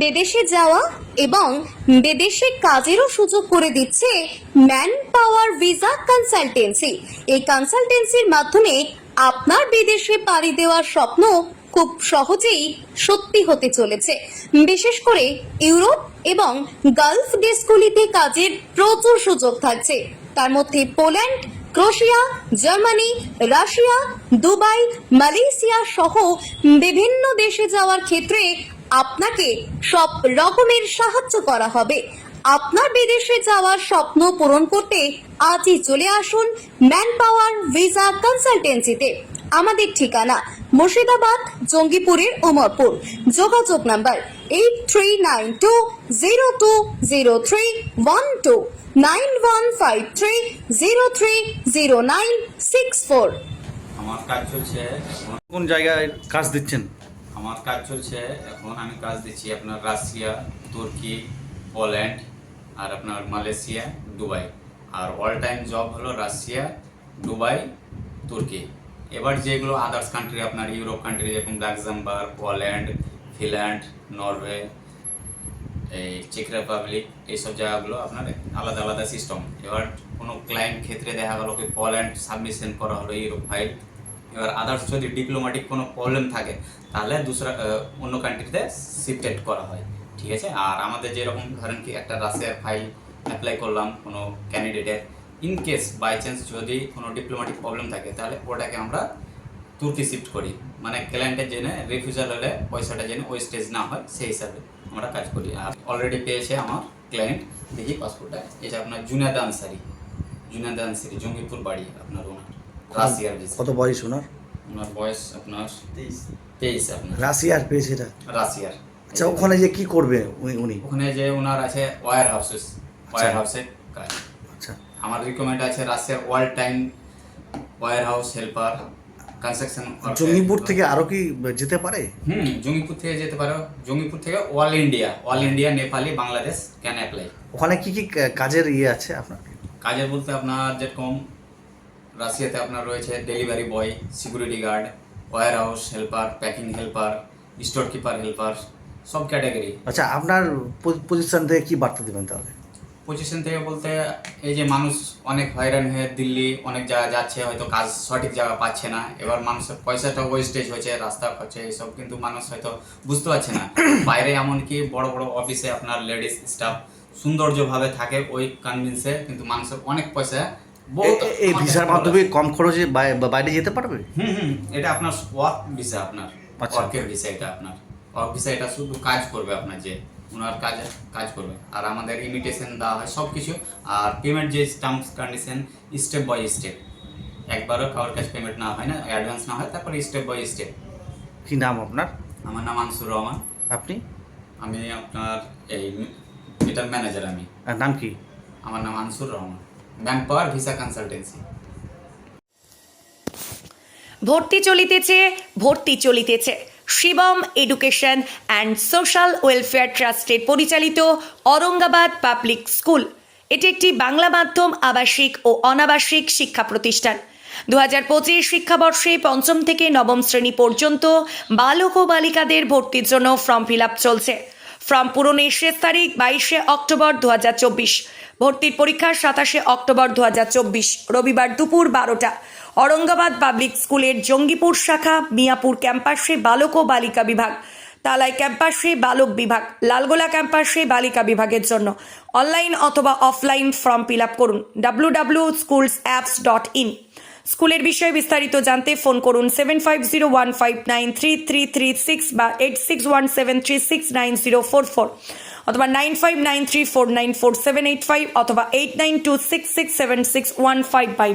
বিদেশে যাওয়া এবং বিদেশে কাজেরও সুযোগ করে দিচ্ছে ম্যান পাওয়ার ভিসা কনসালটেন্সি। এই কনসালটেন্সির মাধ্যমে আপনার বিদেশে পাড়ি দেওয়ার স্বপ্ন খুব সহজেই সত্যি হতে চলেছে। বিশেষ করে ইউরোপ এবং গালফ দেশগুলিতে কাজের প্রচুর সুযোগ থাকছে। তার মধ্যে Poland, Croatia, Germany, Russia, Dubai, Malaysia সহ বিভিন্ন দেশে যাওয়ার ক্ষেত্রে আপনাকে সব রকমের সাহায্য করা হবে। আপনার বিদেশে যাওয়ার স্বপ্ন পূরণ করতে আজই চলে আসুন ম্যান পাওয়ার ভিসা কনসালটেন্সিতে। আমাদের ঠিকানা মুর্শিদাবাদ, জঙ্গিপুরের উমরপুর। যোগাযোগ number eight three nine two zero two zero three one two nine one five three zero three zero nine six four কোন জায়গায় কাজ দিচ্ছেন? আমার কাজ চলছে, এখন আমি কাজ দিচ্ছি আপনার রাশিয়া, তুর্কি, পোল্যান্ড আর আপনার মালয়েশিয়া, দুবাই। আর অল টাইম জব হলো রাশিয়া, দুবাই, তুর্কি। এবার যেগুলো আদার্স কান্ট্রি আপনার ইউরোপ কান্ট্রি যেরকম লাক্সামবার্গ পোল্যান্ড, ফিনল্যান্ড, নরওয়ে, এই চেক রিপাবলিক এইসব জায়গাগুলো আপনার আলাদা আলাদা সিস্টেম এবার কোনো ক্লায়েন্ট ক্ষেত্রে দেখা গেলো কি পোল্যান্ড সাবমিশন করা হলো ইউরোপ ফাইল এবার আদার্স যদি ডিপ্লোম্যাটিক কোনো প্রবলেম থাকে, তাহলে দুসরা অন্য কান্ট্রিতে শিফটেড করা হয়। ঠিক আছে? আর আমাদের যেরকম ধরেন কি, একটা রাশিয়ার ফাইল অ্যাপ্লাই করলাম কোনো ক্যান্ডিডেটের ইন কেস বাই চান্স যদি কোনো ডিপ্লোম্যাটিক প্রবলেম থাকে, তাহলে ওটাকে আমরা তুর্কি শিফট করি। মানে ক্লায়েন্টের জেনে রিফিউজাল হলে পয়সাটা যেন ওই স্টেজ না হয়, সেই হিসাবে আমরা কাজ করি। আর অলরেডি পেয়েছে আমার ক্লায়েন্ট দেখি পাসপোর্টটা এটা আপনার জুনাদ আনসারি জুনাদ আনসারি জঙ্গিপুর বাড়ি আপনার রাশিয়ার ভিসা কত বয়স ওনার? ওনার বয়স আপনার তেইশ। তেইশ আপনার। রাশিয়ার পেয়েছে এটা? রাশিয়ার আচ্ছা ওখানে যে কি করবে উনি উনি? ওখানে যে ওনার আছে ওয়ার হাউসেস ওয়ার হাউসে কাজ। আচ্ছা। আমার রিকমেন্ড আছে রাশিয়ার all time warehouse helper construction Jangipur থেকে আরও কি যেতে পারে? হুম জঙ্গিপুর থেকে যেতে পারো। জঙ্গিপুর থেকে all India all India Nepali Bangladesh can apply ওখানে কি কি কাজের ইয়ে আছে আপনার? কাজের বলতে আপনার যেরকম রাশিয়াতে আপনার রয়েছে delivery boy security guard warehouse helper packing helper store keeper helper সব ক্যাটাগরি। আচ্ছা আপনার পজিশন থেকে কি বার্তা দেবেন তাহলে? পজিশন থেকে বলতে এই যে মানুষ অনেক হয়রান হয়ে দিল্লি অনেক জায়গা যাচ্ছে হয়তো কাজ সঠিক জায়গা পাচ্ছে না এবার মানুষের পয়সাটা ওয়েস্টেজ হয়েছে রাস্তা খরচে এইসব কিন্তু মানুষ হয়তো বুঝতে পারছে না। বাইরে এমনকি বড় বড় অফিসে আপনার লেডিস স্টাফ সৌন্দর্যভাবে থাকে ওই কনভিন্সে কিন্তু মানুষের অনেক পয়সা এই ভিসার মাধ্যমে কম খরচে বাইরে যেতে পারবে? হুম হুম এটা আপনার ওয়ার্ক ভিসা আপনার আচ্ছা। ওয়ার্কের ভিসা এটা আপনার। ওয়ার্ক ভিসা এটা শুধু কাজ করবে আপনার যে ওনার কাজ কাজ করবে। আর আমাদের ইমিটেশন দেওয়া হয় সব কিছু আর পেমেন্ট যে terms condition step by step একবারও কারোর কাছে পেমেন্ট না হয় না অ্যাডভান্স না হয় তারপর স্টেপ বাই স্টেপ কি নাম আপনার? আমার নাম আনসুর রহমান। আপনি? আমি আপনার এই এটার ম্যানেজার আমি। নাম কি? আমার নাম Ansur Rahman. Man power visa consultancy ভর্তি চলিতেছে ভর্তি চলিতেছে। Shivam education and social welfare ট্রাস্টের পরিচালিত অরঙ্গাবাদ পাবলিক স্কুল এটি একটি বাংলা মাধ্যম আবাসিক ও অনাবাসিক শিক্ষা প্রতিষ্ঠান। দু হাজার পঁচিশ শিক্ষাবর্ষে পঞ্চম থেকে নবম শ্রেণি পর্যন্ত বালক ও বালিকাদের ভর্তির জন্য ফর্ম ফিল আপ চলছে। ফর্ম পূরণের শেষ তারিখ বাইশে অক্টোবর দু হাজার চব্বিশ। ভর্তির পরীক্ষা সাতাশে অক্টোবর দু রবিবার দুপুর বারোটা। অরঙ্গাবাদ পাবলিক স্কুলের জঙ্গিপুর শাখা, মিয়াপুর ক্যাম্পাসে বালক ও বালিকা বিভাগ তালাই ক্যাম্পাসে বালক বিভাগ, লালগোলা ক্যাম্পাসে বালিকা বিভাগের জন্য অনলাইন অথবা অফলাইন ফর্ম ফিল আপ করুন W W schools apps dot in. স্কুলের বিষয়ে বিস্তারিত জানতে ফোন করুন seven five zero one five nine three three three six বা eight six one seven three six nine zero four four. অথবা nine five nine three four nine four seven eight five অথবা eight nine two six six seven six one five five